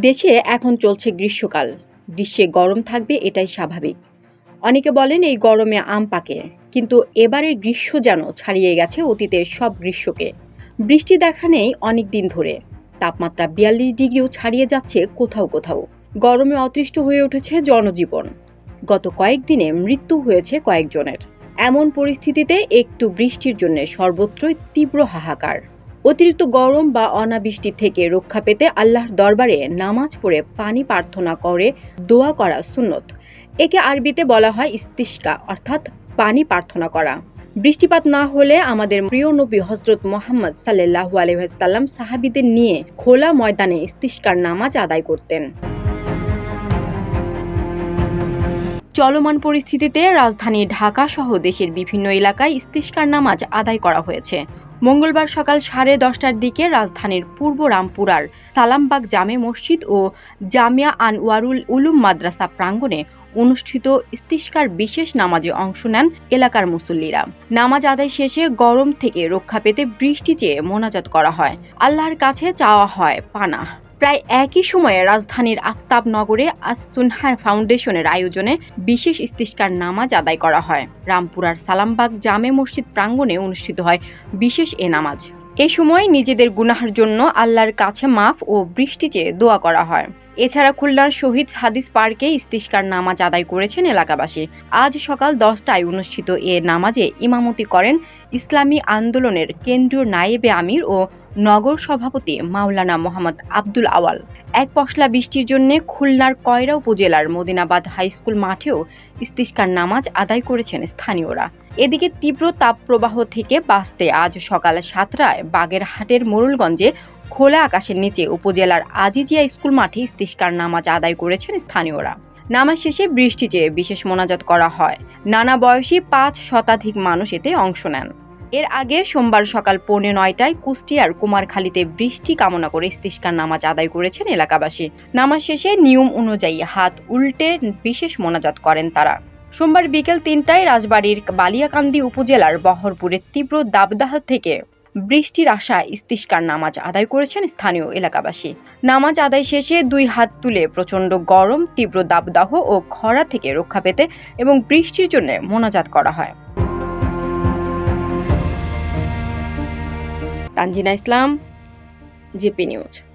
দেশে এখন চলছে গ্রীষ্মকাল। গ্রীষ্মে গরম থাকবে, এটাই স্বাভাবিক। অনেকে বলেন এই গরমে আম পাকে, কিন্তু এবারের গ্রীষ্ম যেন ছাড়িয়ে গেছে অতীতের সব গ্রীষ্মকে। বৃষ্টি দেখা নেই অনেক দিন ধরে। তাপমাত্রা বিয়াল্লিশ ডিগ্রিও ছাড়িয়ে যাচ্ছে কোথাও কোথাও। গরমে অতৃষ্ট হয়ে উঠেছে জনজীবন। গত কয়েকদিনে মৃত্যু হয়েছে কয়েকজনের। এমন পরিস্থিতিতে একটু বৃষ্টির জন্য সর্বত্রই তীব্র হাহাকার। অতিরিক্ত গরম বা অনাবৃষ্টি থেকে রক্ষা পেতে আল্লাহর দরবারে নামাজ পড়ে পানি প্রার্থনা করে, দোয়া করা সুন্নত। একে আরবিতে বলা হয় ইস্তিস্কা অর্থাৎ পানি প্রার্থনা করা। বৃষ্টিপাত না হলে আমাদের প্রিয় নবী হজরত মোহাম্মদ সাল্লাহু আলহাম সাহাবিদের নিয়ে খোলা ময়দানে ইস্তিস্কার নামাজ আদায় করতেন। চলমান পরিস্থিতিতে রাজধানী ঢাকা সহ দেশের বিভিন্ন এলাকায় ইস্তিস্কার নামাজ আদায় করা হয়েছে। মঙ্গলবার সকাল সাড়ে দশটার দিকে রাজধানীর পূর্ব রামপুরার সালামবাগ জামে মসজিদ ও জামিয়া আনওয়ারুল উলুম মাদ্রাসা প্রাঙ্গণে অনুষ্ঠিত ইস্তিস্কার বিশেষ নামাজে অংশ নেন এলাকার মুসল্লিরা। নামাজ আদায় শেষে গরম থেকে রক্ষা পেতে বৃষ্টি চেয়ে মোনাজাত করা হয়। আল্লাহর কাছে চাওয়া হয় পানা প্রায় একই সময়ে রাজধানীর আফতাব নগরে আসুনহার ফাউন্ডেশনের আয়োজনে বিশেষ ইস্তিষ্কার নামাজ আদায় করা হয়। রামপুরার সালামবাগ জামে মসজিদ প্রাঙ্গণে অনুষ্ঠিত হয় বিশেষ এ নামাজ। এ সময় নিজেদের গুনাহার জন্য আল্লাহর কাছে মাফ ও বৃষ্টি চেয়ে দোয়া করা হয়। এছাড়া খুলনার শহীদ হাদিস পার্কে ইস্তিস্কার নামাজ আদায় করেছেন এলাকাবাসী। আজ সকাল দশটায় অনুষ্ঠিত এ নামাজে ইমামতি করেন ইসলামী আন্দোলনের কেন্দ্রীয় নায়েবে আমির ও নগর সভাপতি মাওলানা মোহাম্মদ আব্দুল আওয়াল। এক পশলা বৃষ্টির জন্য খুলনার কয়রা উপজেলার মদিনাবাদ হাইস্কুল মাঠেও ইস্তিস্কার নামাজ আদায় করেছেন স্থানীয়রা। এদিকে তীব্র তাপপ্রবাহ থেকে বাঁচতে আজ সকাল সাতটায় বাগেরহাটের মোরুলগঞ্জে খোলা আকাশের নিচে উপজেলার আজিজিয়া স্কুল মাঠে ইস্তিষ্কার নামাজ আদায় করেছেন স্থানীয়রা। নামাজ শেষে বৃষ্টি চেয়ে বিশেষ মোনাজাত করা হয়। নানা বয়সী পাঁচ শতাধিক মানুষ এতে অংশ নেন। এর আগে সোমবার সকাল পৌনে নয়টায় কুষ্টিয়ার কুমারখালীতে বৃষ্টি কামনা করে ইস্তিষ্কার নামাজ আদায় করেছেন এলাকাবাসী। নামাজ শেষে নিয়ম অনুযায়ী হাত উল্টে বিশেষ মোনাজাত করেন তারা। সোমবার বিকেল তিনটায় রাজবাড়ির বালিয়াকান্দি উপজেলার বহরপুরের তীব্র দাবদাহ থেকে বৃষ্টির আশায় ইস্তিষ্কার নামাজ আদায় করেছেন স্থানীয় এলাকাবাসী। নামাজ আদায় শেষে দুই হাত তুলে প্রচণ্ড গরম, তীব্র দাবদাহ ও খরা থেকে রক্ষা পেতে এবং বৃষ্টির জন্য মোনাজাত করা হয়। Tanjina Islam, JP News.